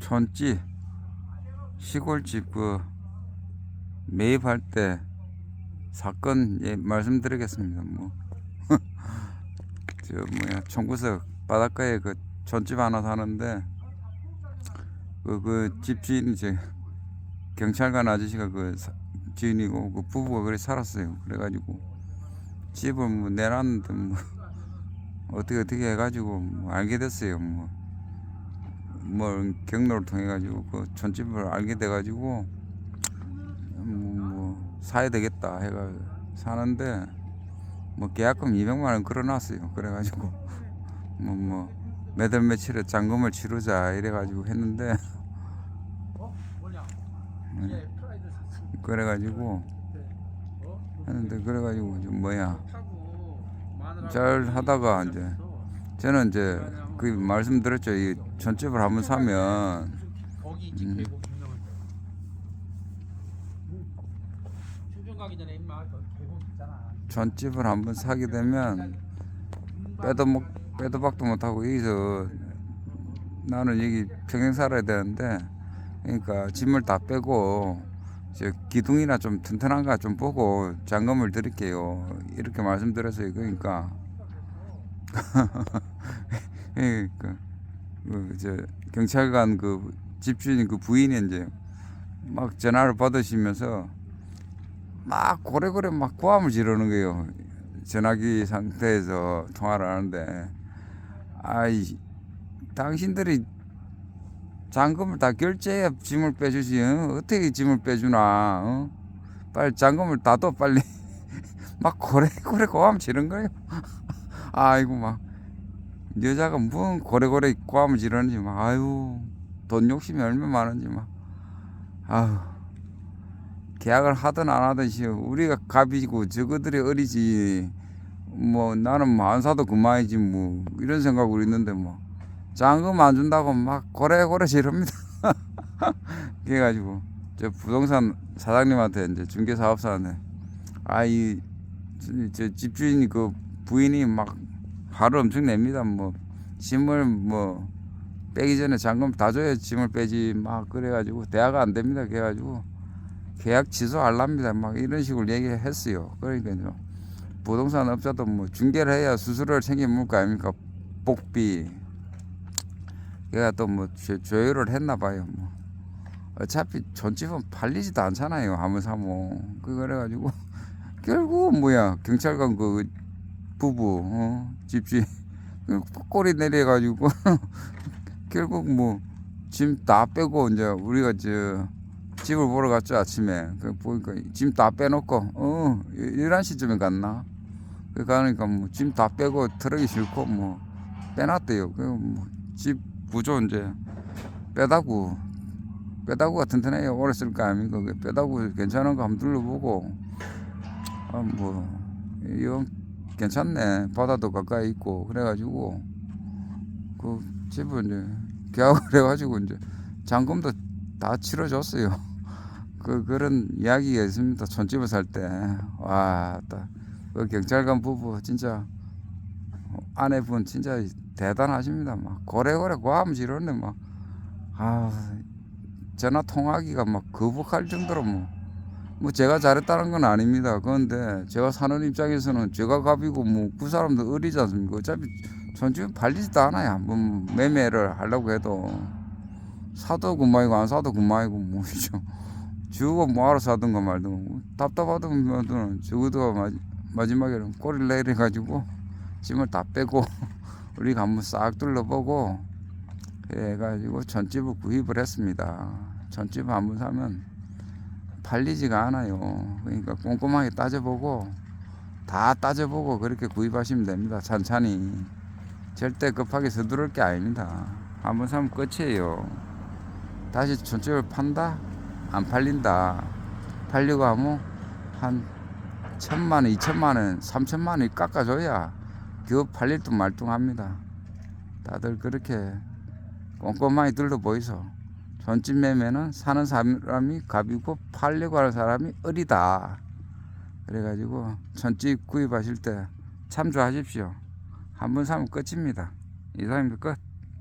촌집 시골집 그 매입할 때 사건 예, 말씀드리겠습니다. 뭐 저 뭐야 총구석 바닷가에 그 촌집 하나 사는데 그 그 집주인이 제 경찰관 아저씨가 그 사- 주인이고 그 부부가 그래 살았어요. 그래가지고 집을 뭐 내놨는데 뭐 어떻게 어떻게 해가지고 뭐 알게 됐어요. 뭐. 뭐 경로를 통해 가지고 그 촌집을 알게 돼 가지고 뭐, 뭐 사야 되겠다 해가 사는데 뭐 계약금 200만 원 걸어놨어요. 그래 가지고 뭐 뭐 매달 며칠에 잔금을 치르자 이래 가지고 했는데 네. 그래 가지고 했는데 그래 가지고 좀 뭐야? 잘 하다가 이제 저는 이제 그 말씀드렸죠. 이 촌집을 한번 사면. 거기 이제 음. 계곡 유명한 충청 가기 전에 임마 그 계곡 있잖아. 촌집을 한번 사게 되면 빼도 못 빼도 박도 못 하고 여기서 나는 여기 평생 살아야 되는데 그러니까 짐을 다 빼고 저 기둥이나 좀 튼튼한가 좀 보고 잔금을 드릴게요. 이렇게 말씀드렸어요. 그러니까 그러니까 그저 경찰관 그 집주인 그 부인이 이제 막 전화를 받으시면서 막 고래고래 막 고함을 지르는 거예요. 전화기 상태에서 통화를 하는데 아이 당신들이 잔금을 다 결제해 짐을 빼주지 어? 어떻게 짐을 빼주나 어? 빨리 잔금을 다둬 빨리 막 고래고래 고함 지른 거예요. 아이고 막 여자가 뭔 고래고래 고함을 지르는지 막 아유 돈 욕심이 얼마나 많은지 막. 아유 계약을 하든 안 하든 시 우리가 갑이고 저거들이 어리지. 뭐 나는 뭐안 사도 그만이지 뭐. 이런 생각으로 있는데 뭐. 잔금 안 준다고 막 고래고래 지릅니다. 그래가지고 저 부동산 사장님한테 이제 중개사업사한테 아이 저 집주인이 그 부인이 막 화를 엄청 냅니다 뭐 짐을 뭐 빼기 전에 잔금 다 줘야 짐을 빼지 막 그래가지고 대화가 안 됩니다 그래가지고 계약 취소하랍니다. 막 이런 식으로 얘기했어요. 그러니까요. 부동산 업자도 뭐 중개를 해야 수수료를 챙겨 먹을 거 아닙니까? 복비. 걔가 또 뭐 조율을 했나 봐요. 뭐. 어차피 촌집은 팔리지도 않잖아요. 아무 사모. 그 그래가지고 결국 뭐야 경찰관 그 부부 어? 집주인 그 꼬리 내려가지고 결국 뭐 짐 다 빼고 이제 우리가 저 집을 보러 갔죠 아침에. 그 보니까 짐 다 빼놓고 어 이런 시점에 갔나? 그 가니까 뭐 짐 다 빼고 트럭이 싣고 뭐 빼놨대요. 그뭐집 구조 이제 빼다구 빼다구가 튼튼해요. 오래 쓸 거 아닙니까? 그 빼다구 괜찮은 거 한번 둘러보고 아뭐 이거 괜찮네 바다도 가까이 있고 그래가지고 그 집을 이제 계약을 해가지고 이제 잔금도 다 치러줬어요. 그 그런 이야기가 있습니다. 촌집을 살 때. 와, 그 경찰관 부부 진짜 아내분 진짜 대단하십니다. 막 고래고래 고함 지르네 막. 아, 전화 통화하기가 막 거북할 정도로 뭐. 뭐 제가 잘했다는 건 아닙니다. 그런데 제가 사는 입장에서는 제가 갑이고 뭐 그 사람도 어리지 않습니까? 어차피 촌집은 팔리지도 않아요. 뭐 매매를 하려고 해도. 사도 그만이고 안 사도 그만이고 뭐죠. 주고 뭐하러 사든가 말든가 답답하든 적어도 마, 마지막에는 꼬리를 내려가지고 짐을 다 빼고 우리가 한번 싹 둘러보고 해가지고 전집을 구입을 했습니다. 전집을 한번 사면 팔리지가 않아요. 그러니까 꼼꼼하게 따져보고 다 따져보고 그렇게 구입하시면 됩니다. 천천히 절대 급하게 서두를 게 아닙니다. 한번 사면 끝이에요. 다시 전집을 판다? 안 팔린다. 팔려고 하면 한 천만 원, 이천만 원, 삼천만 원 깎아줘야 겨우 팔릴 듯 말뚱합니다. 다들 그렇게 꼼꼼하게 둘러보이소. 전집 매매는 사는 사람이 갑이고 팔려고 하는 사람이 어리다. 그래가지고 전집 구입하실 때 참조하십시오. 한 번 사면 끝입니다. 이상입니다. 끝.